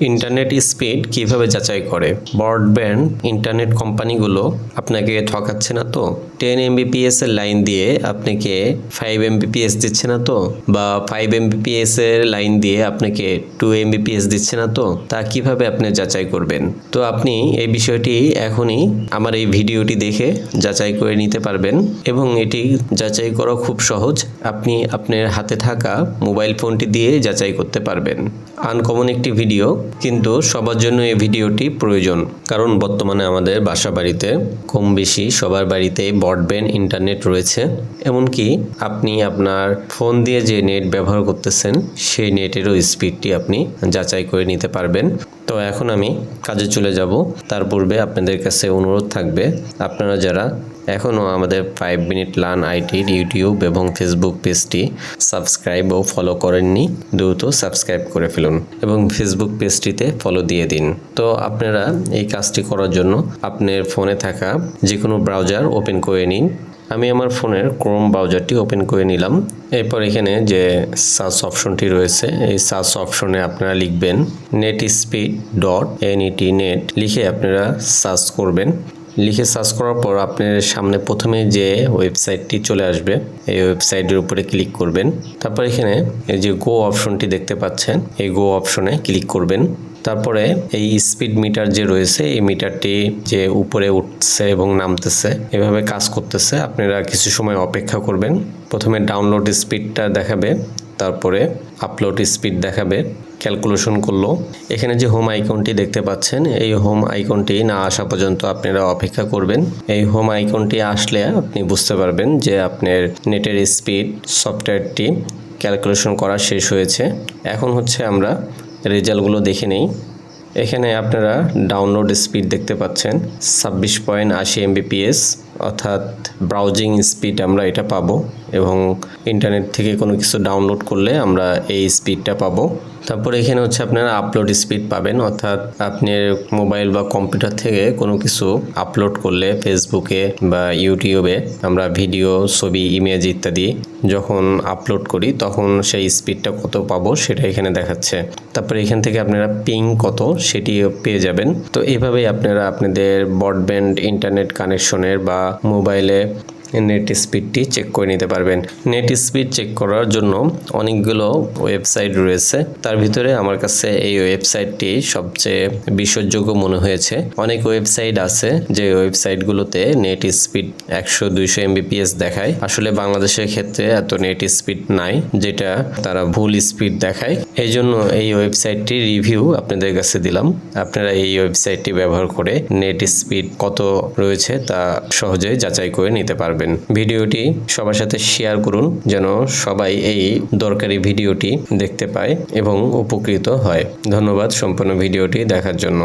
Internet speed কীভাবে যাচাই করে? ব্রডব্যান্ড ইন্টারনেট কোম্পানিগুলো আপনাকে ঠকাচ্ছে না তো? টেন এমবিপিএস এর লাইন দিয়ে আপনাকে ফাইভ এমবিপিএস দিচ্ছে না তো? বা ফাইভ এমবিপিএস এর লাইন দিয়ে আপনাকে টু এমবিপিএস দিচ্ছে না তো? তা কীভাবে আপনি যাচাই করবেন? তো আপনি এই বিষয়টি এখনই আমার এই ভিডিওটি দেখে যাচাই করে নিতে পারবেন এবং এটি যাচাই করা খুব সহজ। আপনি আপনার হাতে থাকা মোবাইল ফোনটি দিয়ে যাচাই করতে পারবেন। আনকমন একটি ভিডিও, কিন্তু সবার জন্য এই ভিডিওটি প্রয়োজন। কারণ বর্তমানে আমাদের বাসা বাড়িতে কম বেশি সবার বাড়িতে ব্রডব্যান্ড ইন্টারনেট রয়েছে। এমনকি আপনি আপনার ফোন দিয়ে যে নেট ব্যবহার করতেছেন, সেই নেটেরও স্পিডটি আপনি যাচাই করে নিতে পারবেন। তো এখন আমি কাজে চলে যাব। তার পূর্বে আপনাদের কাছে অনুরোধ থাকবে, আপনারা যারা এখনও আমাদের ফাইভ মিনিট লার্ন আইটির ইউটিউব এবং ফেসবুক পেজটি সাবস্ক্রাইব ও ফলো করেননি, দ্রুত সাবস্ক্রাইব করে ফেলুন এবং ফেসবুক পেজটিতে ফলো দিয়ে দিন। তো আপনারা এই কাজটি করার জন্য আপনার ফোনে থাকা যে কোনো ব্রাউজার ওপেন করে নিন। আমি আমার ফোনের ক্রোম ব্রাউজারটি ওপেন করে নিলাম। এরপর এখানে যে সার্চ অপশনটি রয়েছে, এই সার্চ অপশনে আপনারা লিখবেন net speed dot N NET net লিখে আপনারা সার্চ করবেন। লিখে সার্চ করার পর আপনার সামনে প্রথমে যে ওয়েবসাইটটি চলে আসবে, এই ওয়েবসাইটের উপরে ক্লিক করবেন। তারপর এখানে এই যে গো অপশনটি দেখতে পাচ্ছেন, এই গো অপশনে ক্লিক করবেন। তারপরে এই স্পিড মিটার যে রয়েছে, এই মিটারটি যে উপরে উঠছে এবং নামতেছে, এভাবে কাজ করতেছে। আপনারা কিছু সময় অপেক্ষা করবেন। প্রথমে ডাউনলোড স্পিডটা দেখাবে। তারপরে আপলোড স্পিড দেখাবে ক্যালকুলেশন করল। এখানে যে হোম আইকনটি দেখতে পাচ্ছেন, এই হোম আইকনটি না আসা পর্যন্ত আপনারা অপেক্ষা করবেন। এই হোম আইকনটি আসলে আপনি বুঝতে পারবেন যে আপনার নেটের স্পিড সফটওয়্যারটি ক্যালকুলেশন করা শেষ হয়েছে। এখন হচ্ছে আমরা রেজাল্টগুলো দেখে নেই। এখানে আপনারা ডাউনলোড স্পিড দেখতে পাচ্ছেন, ছাব্বিশ পয়েন্ট আশি এমবিপিএস অর্থাৎ ব্রাউজিং স্পিড আমরা এটা পাবো এবং ইন্টারনেট থেকে কোনো কিছু ডাউনলোড করলে আমরা এই স্পিডটা পাবো। তারপর এখানে হচ্ছে আপনারা আপলোড স্পিড পাবেন, অর্থাৎ আপনার মোবাইল বা কম্পিউটার থেকে কোনো কিছু আপলোড করলে ফেসবুকে বা ইউটিউবে আমরা ভিডিও ছবি ইমেজ ইত্যাদি যখন আপলোড করি তখন সেই স্পিডটা কত পাবো সেটা এখানে দেখাচ্ছে। তারপরে এখান থেকে আপনারা পিং কত সেটি পেয়ে যাবেন। তো এভাবেই আপনারা আপনাদের ব্রডব্যান্ড ইন্টারনেট কানেকশনের বা মোবাইলে নেট স্পিডটি চেক করে নিতে পারবেন। নেট স্পিড চেক করার জন্য অনেকগুলো ওয়েবসাইট রয়েছে। তার ভিতরে আমার কাছে এই ওয়েবসাইটটি সবচেয়ে বিশ্বাসযোগ্য মনে হয়েছে। অনেক ওয়েবসাইট আছে যে ওয়েবসাইটগুলোতে নেট স্পিড একশো দুইশো এমবিপিএস দেখায়। আসলে বাংলাদেশের ক্ষেত্রে এত নেট স্পিড নাই যেটা তারা ভুল স্পিড দেখায়। এই জন্য এই ওয়েবসাইটটি রিভিউ আপনাদের কাছে দিলাম। আপনারা এই ওয়েবসাইটটি ব্যবহার করে নেট স্পিড কত রয়েছে তা সহজেই যাচাই করে নিতে পারবেন ভিডিওটি সবার সাথে শেয়ার করুন, যেন সবাই এই দরকারি ভিডিওটি দেখতে পায় এবং উপকৃত হয়। ধন্যবাদ সম্পূর্ণ ভিডিওটি দেখার জন্য।